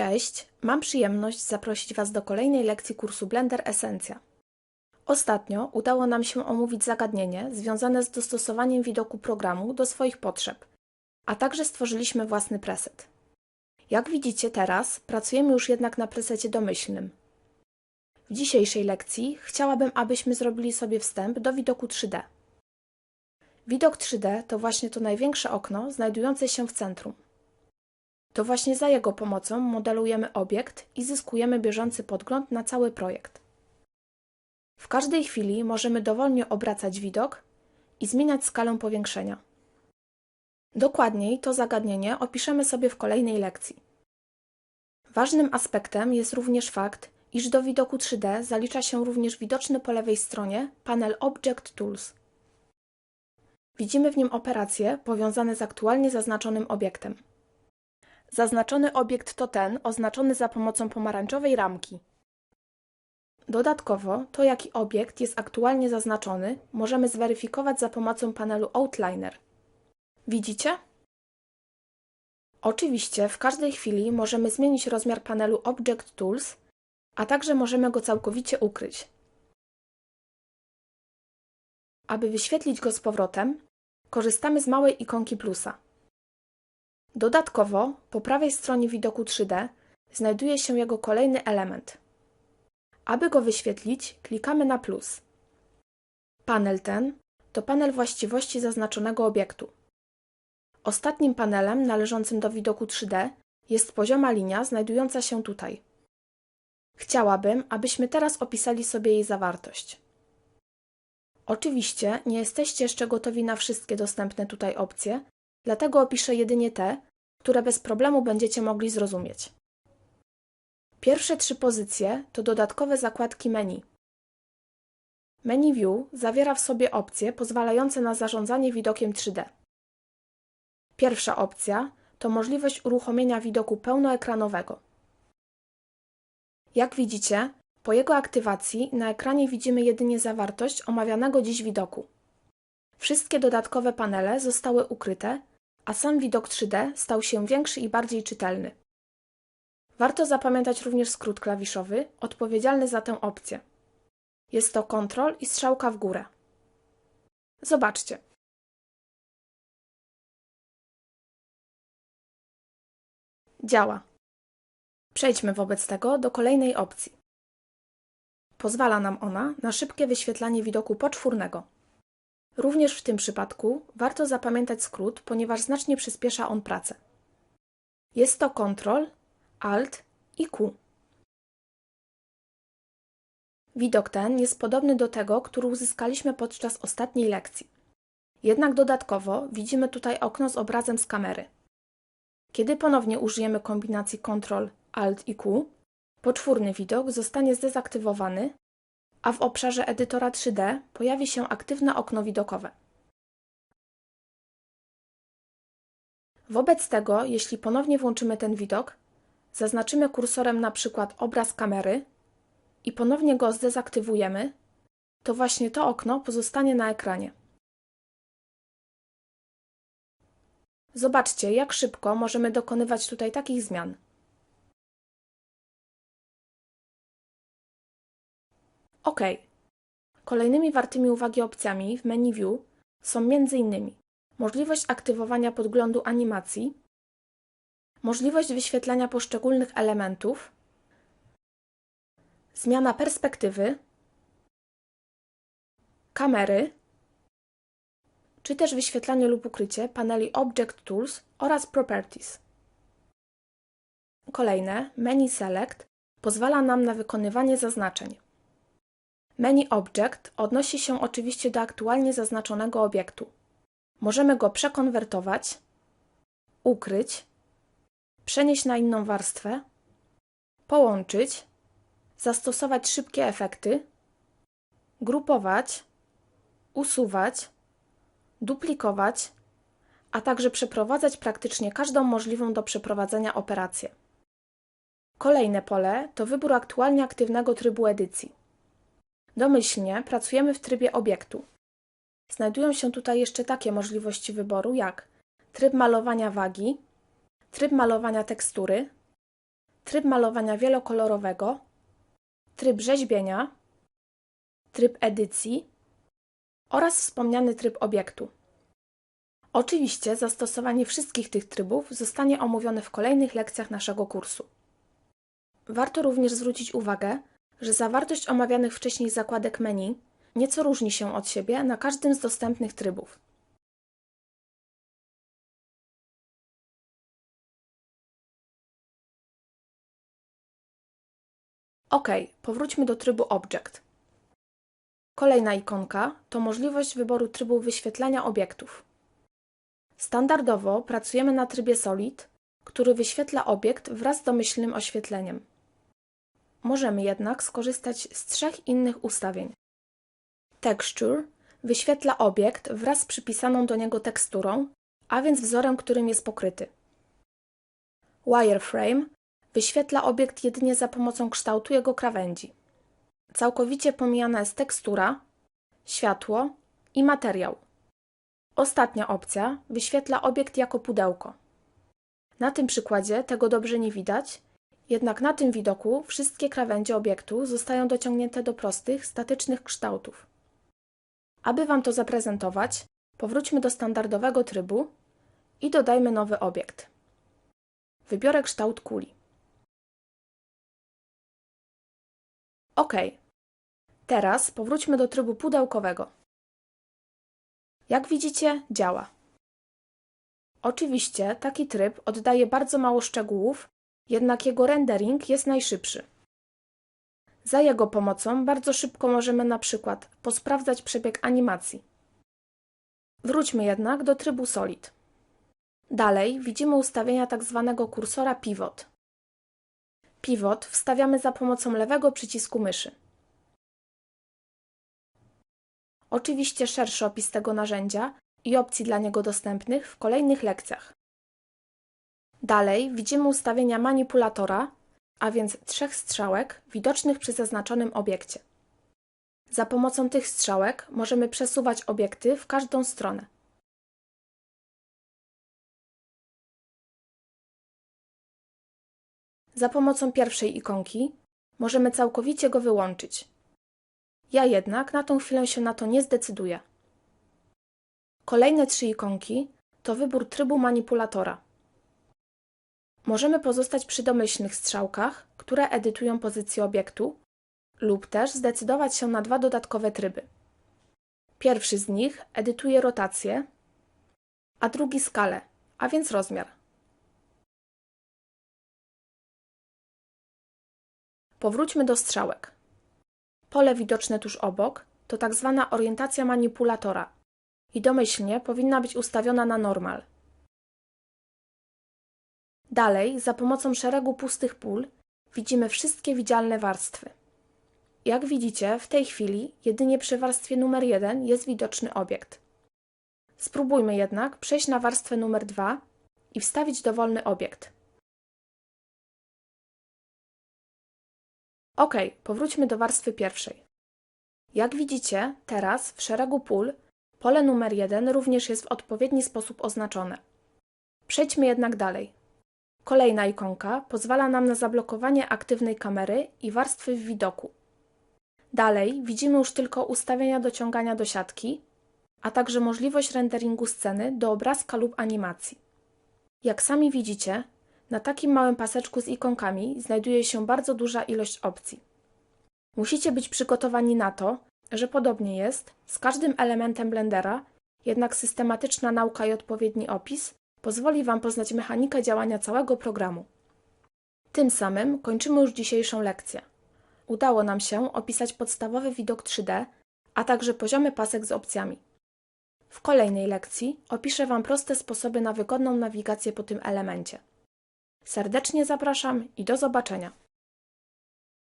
Cześć, mam przyjemność zaprosić Was do kolejnej lekcji kursu Blender Esencja. Ostatnio udało nam się omówić zagadnienie związane z dostosowaniem widoku programu do swoich potrzeb, a także stworzyliśmy własny preset. Jak widzicie teraz, pracujemy już jednak na presecie domyślnym. W dzisiejszej lekcji chciałabym, abyśmy zrobili sobie wstęp do widoku 3D. Widok 3D to właśnie to największe okno znajdujące się w centrum. To właśnie za jego pomocą modelujemy obiekt i zyskujemy bieżący podgląd na cały projekt. W każdej chwili możemy dowolnie obracać widok i zmieniać skalę powiększenia. Dokładniej to zagadnienie opiszemy sobie w kolejnej lekcji. Ważnym aspektem jest również fakt, iż do widoku 3D zalicza się również widoczny po lewej stronie panel Object Tools. Widzimy w nim operacje powiązane z aktualnie zaznaczonym obiektem. Zaznaczony obiekt to ten oznaczony za pomocą pomarańczowej ramki. Dodatkowo, to jaki obiekt jest aktualnie zaznaczony, możemy zweryfikować za pomocą panelu Outliner. Widzicie? Oczywiście w każdej chwili możemy zmienić rozmiar panelu Object Tools, a także możemy go całkowicie ukryć. Aby wyświetlić go z powrotem, korzystamy z małej ikonki plusa. Dodatkowo, po prawej stronie widoku 3D znajduje się jego kolejny element. Aby go wyświetlić, klikamy na plus. Panel ten to panel właściwości zaznaczonego obiektu. Ostatnim panelem należącym do widoku 3D jest pozioma linia znajdująca się tutaj. Chciałabym, abyśmy teraz opisali sobie jej zawartość. Oczywiście nie jesteście jeszcze gotowi na wszystkie dostępne tutaj opcje, dlatego opiszę jedynie te, które bez problemu będziecie mogli zrozumieć. Pierwsze trzy pozycje to dodatkowe zakładki menu. Menu View zawiera w sobie opcje pozwalające na zarządzanie widokiem 3D. Pierwsza opcja to możliwość uruchomienia widoku pełnoekranowego. Jak widzicie, po jego aktywacji na ekranie widzimy jedynie zawartość omawianego dziś widoku. Wszystkie dodatkowe panele zostały ukryte, a sam widok 3D stał się większy i bardziej czytelny. Warto zapamiętać również skrót klawiszowy odpowiedzialny za tę opcję. Jest to Ctrl i strzałka w górę. Zobaczcie. Działa. Przejdźmy wobec tego do kolejnej opcji. Pozwala nam ona na szybkie wyświetlanie widoku poczwórnego. Również w tym przypadku warto zapamiętać skrót, ponieważ znacznie przyspiesza on pracę. Jest to Ctrl, Alt i Q. Widok ten jest podobny do tego, który uzyskaliśmy podczas ostatniej lekcji. Jednak dodatkowo widzimy tutaj okno z obrazem z kamery. Kiedy ponownie użyjemy kombinacji Ctrl, Alt i Q, poczwórny widok zostanie zdezaktywowany, a w obszarze edytora 3D pojawi się aktywne okno widokowe. Wobec tego, jeśli ponownie włączymy ten widok, zaznaczymy kursorem na przykład obraz kamery i ponownie go zdezaktywujemy, to właśnie to okno pozostanie na ekranie. Zobaczcie, jak szybko możemy dokonywać tutaj takich zmian. OK. Kolejnymi wartymi uwagi opcjami w menu View są m.in. możliwość aktywowania podglądu animacji, możliwość wyświetlania poszczególnych elementów, zmiana perspektywy, kamery, czy też wyświetlanie lub ukrycie paneli Object Tools oraz Properties. Kolejne, menu Select, pozwala nam na wykonywanie zaznaczeń. Menu Object odnosi się oczywiście do aktualnie zaznaczonego obiektu. Możemy go przekonwertować, ukryć, przenieść na inną warstwę, połączyć, zastosować szybkie efekty, grupować, usuwać, duplikować, a także przeprowadzać praktycznie każdą możliwą do przeprowadzenia operację. Kolejne pole to wybór aktualnie aktywnego trybu edycji. Domyślnie pracujemy w trybie obiektu. Znajdują się tutaj jeszcze takie możliwości wyboru jak tryb malowania wagi, tryb malowania tekstury, tryb malowania wielokolorowego, tryb rzeźbienia, tryb edycji oraz wspomniany tryb obiektu. Oczywiście zastosowanie wszystkich tych trybów zostanie omówione w kolejnych lekcjach naszego kursu. Warto również zwrócić uwagę, że zawartość omawianych wcześniej zakładek menu nieco różni się od siebie na każdym z dostępnych trybów. OK, powróćmy do trybu Object. Kolejna ikonka to możliwość wyboru trybu wyświetlania obiektów. Standardowo pracujemy na trybie Solid, który wyświetla obiekt wraz z domyślnym oświetleniem. Możemy jednak skorzystać z trzech innych ustawień. Texture wyświetla obiekt wraz z przypisaną do niego teksturą, a więc wzorem, którym jest pokryty. Wireframe wyświetla obiekt jedynie za pomocą kształtu jego krawędzi. Całkowicie pomijana jest tekstura, światło i materiał. Ostatnia opcja wyświetla obiekt jako pudełko. Na tym przykładzie tego dobrze nie widać, jednak na tym widoku wszystkie krawędzie obiektu zostają dociągnięte do prostych, statycznych kształtów. Aby Wam to zaprezentować, powróćmy do standardowego trybu i dodajmy nowy obiekt. Wybiorę kształt kuli. OK. Teraz powróćmy do trybu pudełkowego. Jak widzicie, działa. Oczywiście taki tryb oddaje bardzo mało szczegółów, jednak jego rendering jest najszybszy. Za jego pomocą bardzo szybko możemy na przykład posprawdzać przebieg animacji. Wróćmy jednak do trybu Solid. Dalej widzimy ustawienia tzw. Tak kursora Pivot. Pivot wstawiamy za pomocą lewego przycisku myszy. Oczywiście szerszy opis tego narzędzia i opcji dla niego dostępnych w kolejnych lekcjach. Dalej widzimy ustawienia manipulatora, a więc trzech strzałek widocznych przy zaznaczonym obiekcie. Za pomocą tych strzałek możemy przesuwać obiekty w każdą stronę. Za pomocą pierwszej ikonki możemy całkowicie go wyłączyć. Ja jednak na tą chwilę się na to nie zdecyduję. Kolejne trzy ikonki to wybór trybu manipulatora. Możemy pozostać przy domyślnych strzałkach, które edytują pozycję obiektu, lub też zdecydować się na dwa dodatkowe tryby. Pierwszy z nich edytuje rotację, a drugi skalę, a więc rozmiar. Powróćmy do strzałek. Pole widoczne tuż obok to tak zwana orientacja manipulatora i domyślnie powinna być ustawiona na normal. Dalej, za pomocą szeregu pustych pól widzimy wszystkie widzialne warstwy. Jak widzicie, w tej chwili jedynie przy warstwie numer 1 jest widoczny obiekt. Spróbujmy jednak przejść na warstwę numer 2 i wstawić dowolny obiekt. Ok, powróćmy do warstwy pierwszej. Jak widzicie, teraz w szeregu pól pole numer 1 również jest w odpowiedni sposób oznaczone. Przejdźmy jednak dalej. Kolejna ikonka pozwala nam na zablokowanie aktywnej kamery i warstwy w widoku. Dalej widzimy już tylko ustawienia dociągania do siatki, a także możliwość renderingu sceny do obrazka lub animacji. Jak sami widzicie, na takim małym paseczku z ikonkami znajduje się bardzo duża ilość opcji. Musicie być przygotowani na to, że podobnie jest z każdym elementem Blendera, jednak systematyczna nauka i odpowiedni opis pozwoli Wam poznać mechanikę działania całego programu. Tym samym kończymy już dzisiejszą lekcję. Udało nam się opisać podstawowy widok 3D, a także poziomy pasek z opcjami. W kolejnej lekcji opiszę Wam proste sposoby na wygodną nawigację po tym elemencie. Serdecznie zapraszam i do zobaczenia.